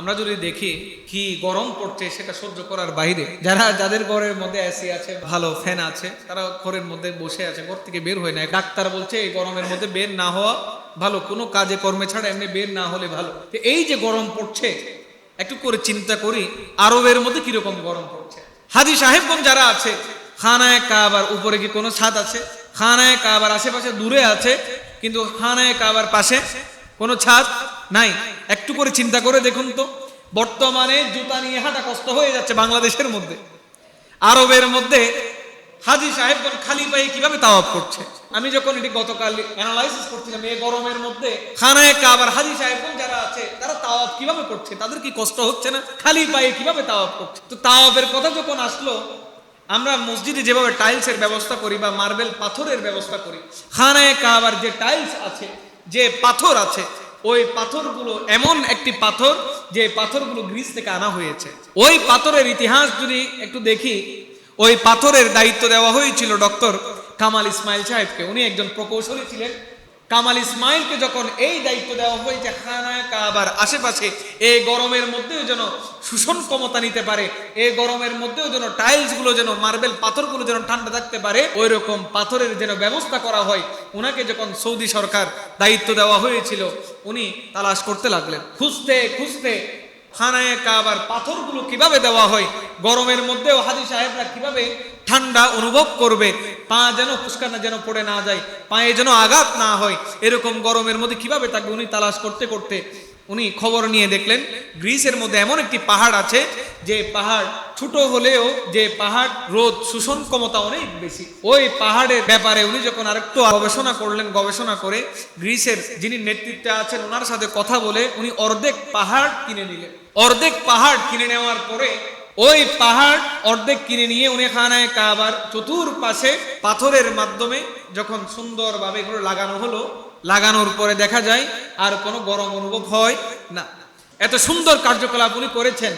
আমরা যদি দেখি কি গরম পড়ছে সেটা সহ্য করার বাইরে, যারা, যাদের ঘরের মধ্যে এসি আছে, ভালো ফ্যান আছে, তারা ঘরের মধ্যে বসে আছে, ঘর থেকে বের হয় না ডাক্তার বলছে, এই গরমের মধ্যে বের না হওয়া ভালো, কোনো কাজে কর্মে ছাড়া এমনি বের না হলে ভালো। এই যে গরম পড়ছে, একটু করে চিন্তা করি, আরবের মধ্যে কীরকম গরম পড়ছে? হাজি সাহেবগঞ্জ যারা আছে, খানায় কাবার উপরে কি কোনো ছাদ আছে? খানায় কাবার আশেপাশে দূরে আছে, কিন্তু খানায় কাবার পাশে কোনো ছাদ নাই। একটু করে চিন্তা করে দেখুন তো, বর্তমানে জুতা নিয়ে হাঁটা কষ্ট হয়ে যাচ্ছে বাংলাদেশের মধ্যে। আরবের মধ্যে হাজি সাহেবগণ খালি পায়ে কীভাবে তাওয়াব করছে? আমি যখন এটি গতকাল অ্যানালাইসিস করছিলাম এই গরমের মধ্যে খানায় কাবার হাজি সাহেবগণ যারা আছে, তারা তাওয়াব কীভাবে করছে? তাদের কি কষ্ট হচ্ছে না? খালি পায়ে কীভাবে তাওয়াব করছে? তো তাওয়াবের কথা যখন আসলো, আমরা মসজিদে যেভাবে টাইলসের ব্যবস্থা করি বা মার্বেল পাথরের ব্যবস্থা করি, খানায় কাবার যে টাইলস আছে যে পাথর আছে, ওই পাথরগুলো এমন একটি পাথর যে পাথরগুলো গ্রিস থেকে আনা হয়েছে। ওই পাথরের ইতিহাস যদি একটু দেখি, ওই পাথরের দায়িত্ব দেওয়া হয়েছিল ডক্টর কামাল ইসমাইল সাহেবকে। উনি একজন প্রকৌশলী ছিলেন। কামাল ইসমাইলকে যখন এই দায়িত্ব দেওয়া হয়েছে, খানায় কাবার আশেপাশে, এই গরমের মধ্যেও যেন শোষণ ক্ষমতা নিতে পারে। এই গরমের মধ্যেও যেন টাইলসগুলো যেন মার্বেল পাথরগুলো যেন ঠান্ডা থাকতে পারে ওই রকম পাথরের যেন ব্যবস্থা করা হয়। ওনাকে যখন সৌদি সরকার দায়িত্ব দেওয়া হয়েছিল, উনি তালাশ করতে লাগলেন। খুঁজতে খুঁজতে খানায় কাবার পাথরগুলো কীভাবে দেওয়া হয়, গরমের মধ্যেও হাজি সাহেবরা কীভাবে ঠান্ডা অনুভব করবে, পা যেন ফুসকানা যেন পড়ে না যায়, পায়ে যেন আঘাত না হয়, এরকম গরমের মধ্যে কীভাবে তাকে উনি তালাশ করতে করতে উনি খবর নিয়ে দেখলেন, গ্রিসের মধ্যে এমন একটি পাহাড় আছে যে পাহাড় ছোট হলেও যে পাহাড় রোদ, শোষণ ক্ষমতা অনেক বেশি। ওই পাহাড়ের ব্যাপারে উনি যখন আরেকটু গবেষণা করলেন, গবেষণা করে গ্রিসের যিনি নেতৃত্বে আছেন, ওনার সাথে কথা বলে উনি অর্ধেক পাহাড় কিনে নিলেন। অর্ধেক পাহাড় কিনে নেওয়ার পরে ওই পাহাড় অর্ধেক কিনে নিয়ে উনি খানায় কাবার চতুর্পাশে পাথরের মাধ্যমে যখন সুন্দরভাবে এগুলো লাগানো হলো লাগানোর পরে দেখা যায় আর কোনো গরম অনুভব হয় না। এত সুন্দর কার্যকলাপ উনি করেছেন।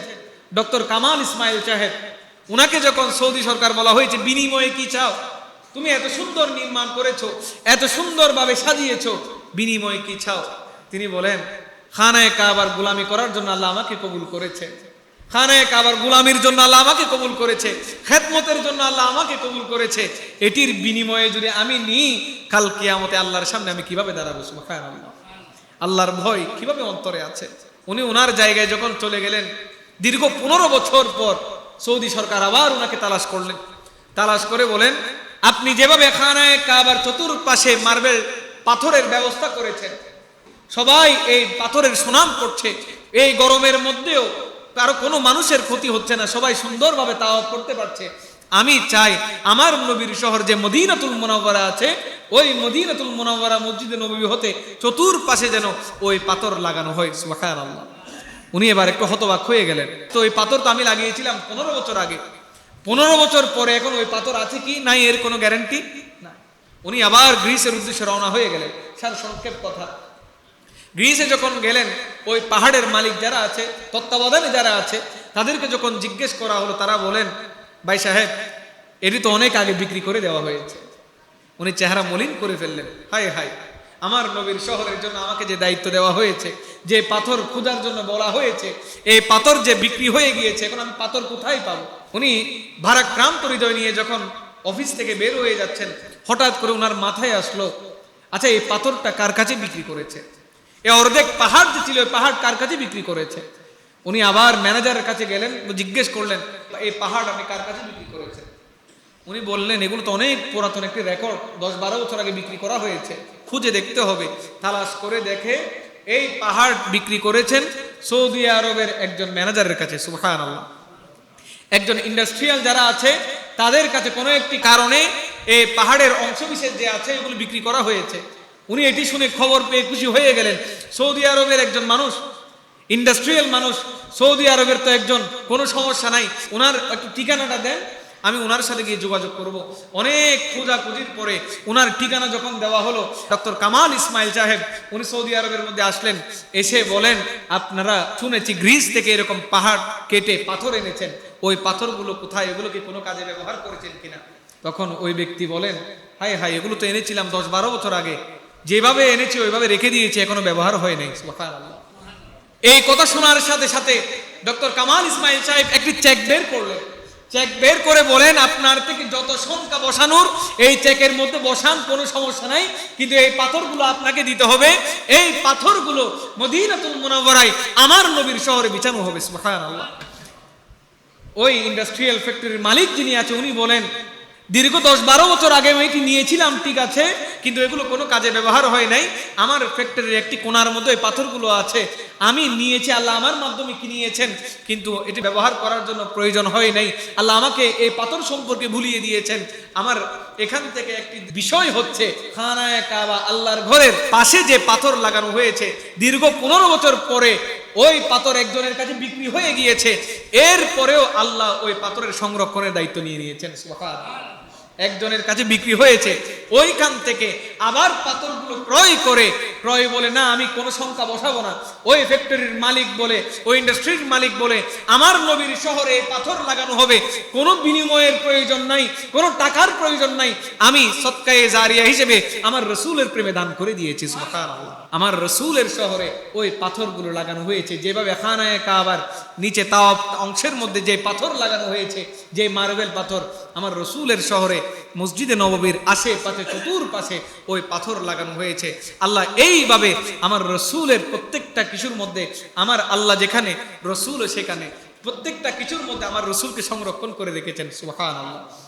ডক্টর কামাল ইসমাইল সাহেব, উনাকে যখন সৌদি সরকার বলা হয়েছে, বিনিময়ে কি চাও? তুমি এত সুন্দর নির্মাণ করেছ, এত সুন্দরভাবে সাজিয়েছো, বিনিময়ে কি চাও? তিনি বলেন, খানায় কাবার গুলামি করার জন্য আল্লাহ আমাকে কবুল করেছে খানায় কাবার গুলামির জন্য আল্লাহ আমাকে কবুল করেছে, খেদমতের জন্য আল্লাহ আমাকে কবুল করেছে। এটির বিনিময়ে যদি আমি নিই, কাল কিয়ামতে আল্লাহর সামনে আমি কীভাবে দাঁড়াবো? আল্লাহ আল্লাহর ভয় কীভাবে অন্তরে আছে? উনি ওনার জায়গায় যখন চলে গেলেন, দীর্ঘ পনেরো বছর পর সৌদি সরকার আবার ওনাকে তালাশ করলেন। তালাশ করে বলেন, আপনি যেভাবে খানায় কাবার চতুর্পাশে মার্বেল পাথরের ব্যবস্থা করেছেন, সবাই এই পাথরের সুনাম করছে, এই গরমের মধ্যেও কারও কোনো মানুষের ক্ষতি হচ্ছে না, সবাই সুন্দরভাবে তাওয়াব করতে পারছে। আমি চাই আমার নবীর শহর যে মদিনাতুল মোনাওয়ারা আছে, ওই মদিনাতুল মোনাওয়ারা মসজিদে নবী হতে চতুর্পাশে যেন ওই পাথর লাগানো হয়, সুবহানাল্লাহ। উনি এবার একটু হতবাক হয়ে গেলেন। তো ওই পাথর তো আমি লাগিয়েছিলাম পনেরো বছর আগে। পনেরো বছর পরে এখন ওই পাথর আছে কি নাই এর কোনো গ্যারান্টি? না উনি আবার গ্রিসের উদ্দেশ্যে রওনা হয়ে গেলেন। সার সংক্ষেপ কথা। গ্রিসে যখন গেলেন, ওই পাহাড়ের মালিক যারা আছে, তত্ত্বাবধানে যারা আছে, তাদেরকে যখন জিজ্ঞেস করা হলো, তারা বলেন, ভাই সাহেব, এটি তো অনেক আগে বিক্রি করে দেওয়া হয়েছে। উনি চেহারা মলিন করে ফেললেন হাই হাই আমার নবীর শহরের জন্য আমাকে যে দায়িত্ব দেওয়া হয়েছে, যে পাথর খোঁজার জন্য বলা হয়েছে, এই পাথর যে বিক্রি হয়ে গিয়েছে, এখন আমি পাথর কোথায় পাবো? উনি ভারাক্রান্ত হৃদয় নিয়ে যখন অফিস থেকে বের হয়ে যাচ্ছেন, হঠাৎ করে ওনার মাথায় আসলো আচ্ছা এই পাথরটা কার কাছে বিক্রি করেছে? এ অর্ধেক পাহাড় যে ছিল, ওই পাহাড় কার কাছে বিক্রি করেছে? উনি আবার ম্যানেজারের কাছে গেলেন, জিজ্ঞেস করলেন, এই পাহাড় আপনি কার কাছে বিক্রি করেছেন? উনি বললেন, এগুলো তো অনেক পুরাতন একটি রেকর্ড দশ বারো বছর আগে বিক্রি করা হয়েছে, খুঁজে দেখতে হবে। তালাশ করে দেখে এই পাহাড় বিক্রি করেছেন সৌদি আরবের একজন ম্যানেজারের কাছে সুবহান আল্লাহ একজন ইন্ডাস্ট্রিয়াল যারা আছে, তাদের কাছে কোনো একটি কারণে এই পাহাড়ের অংশবিশেষ যে আছে, এগুলো বিক্রি করা হয়েছে। উনি এটি শুনে খবর পেয়ে খুশি হয়ে গেলেন। সৌদি আরবের একজন মানুষ ইন্ডাস্ট্রিয়াল মানুষ, সৌদি আরবের তো একজন, কোনো সমস্যা নাই। ওনার একটু ঠিকানাটা দেন, আমি ওনার সাথে গিয়ে যোগাযোগ করব। অনেক খোঁজাখুঁজির পরে ওনার ঠিকানা যখন দেওয়া হলো, ডক্টর কামাল ইসমাইল সাহেব, উনি সৌদি আরবের মধ্যে আসলেন, এসে বলেন, আপনারা শুনেছি গ্রিস থেকে এরকম পাহাড় কেটে পাথর এনেছেন। ওই পাথরগুলো কোথায়? এগুলো কি কোনো কাজে ব্যবহার করেছেন কিনা? তখন ওই ব্যক্তি বলেন হাই হাই এগুলো তো এনেছিলাম দশ বারো বছর আগে। যেভাবে এনেছি, ওইভাবে রেখে দিয়েছি, এখনও ব্যবহার হয় নাই এই কথা শোনার সাথে সাথে ডক্টর কামাল ইসমাইল সাহেব একটি চেক বের করলেন। চেক বের করে বলেন, আপনার থেকে যত সংখ্যা বসানোর, এই চেকের মধ্যে বসান, কোনো সমস্যা নাই, কিন্তু এই পাথরগুলো আপনাকে দিতে হবে। এই পাথরগুলো মদিনাতুল মুনাওয়ারায় আমার নবীর শহরে বিছানো হবে, সুবহানাল্লাহ। ওই ইন্ডাস্ট্রিয়াল ফ্যাক্টরির মালিক যিনি আছে, উনি বলেন দীর্ঘ দশ বারো বছর আগে আমি এটি নিয়েছিলাম, ঠিক আছে, কিন্তু এগুলো কোনো কাজে ব্যবহার হয় নাই। আমার ফ্যাক্টরির একটি কোনার মধ্যে এই পাথরগুলো আছে। আমি নিয়েছি, আল্লাহ আমার মাধ্যমে কিনিয়েছেন, কিন্তু এটি ব্যবহার করার জন্য প্রয়োজন হয় নাই। আল্লাহ আমাকে এই পাথর সম্পর্কে ভুলিয়ে দিয়েছেন। আমার এখান থেকে একটি বিষয় হচ্ছে, খানায় কাবা আল্লাহর ঘরের পাশে যে পাথর লাগানো হয়েছে, দীর্ঘ পনেরো বছর পরে ওই পাথর একজনের কাছে বিক্রি হয়ে গিয়েছে। এর পরেও আল্লাহ ওই পাথরের সংরক্ষণের দায়িত্ব নিয়ে নিয়েছেন, সুবহানাল্লাহ। একজনের কাছে বিক্রি হয়েছে ওইখান থেকে আবার পাথরগুলো ক্রয় করে ক্রয় বলে, না, আমি কোনো সংখ্যা বসাবো না। ওই ফ্যাক্টরির মালিক বলে, ওই ইন্ডাস্ট্রির মালিক বলে, আমার নবীর শহরে পাথর লাগানো হবে। কোনো বিনিময়ের প্রয়োজন নাই, কোনো টাকার প্রয়োজন নাই। আমি সৎকায়ে জারিয়া হিসেবে আমার রসুলের প্রেমে দান করে দিয়েছি আমার রসুলের শহরে ওই পাথরগুলো লাগানো হয়েছে, যেভাবে খানায় কাবার নিচে তাও অংশের মধ্যে যে পাথর লাগানো হয়েছে, যে মার্বেল পাথর, আমার রসুলের শহরে মসজিদে নববীর আশেপাশে চতুর্পাশে ওই পাথর লাগানো হয়েছে। আল্লাহ এইভাবে আমার রসুলের প্রত্যেকটা কিছুর মধ্যে, আমার আল্লাহ যেখানে, রসুল সেখানে, প্রত্যেকটা কিছুর মধ্যে আমার রসুলকে সংরক্ষণ করে রেখেছেন সুহান আল্লাহ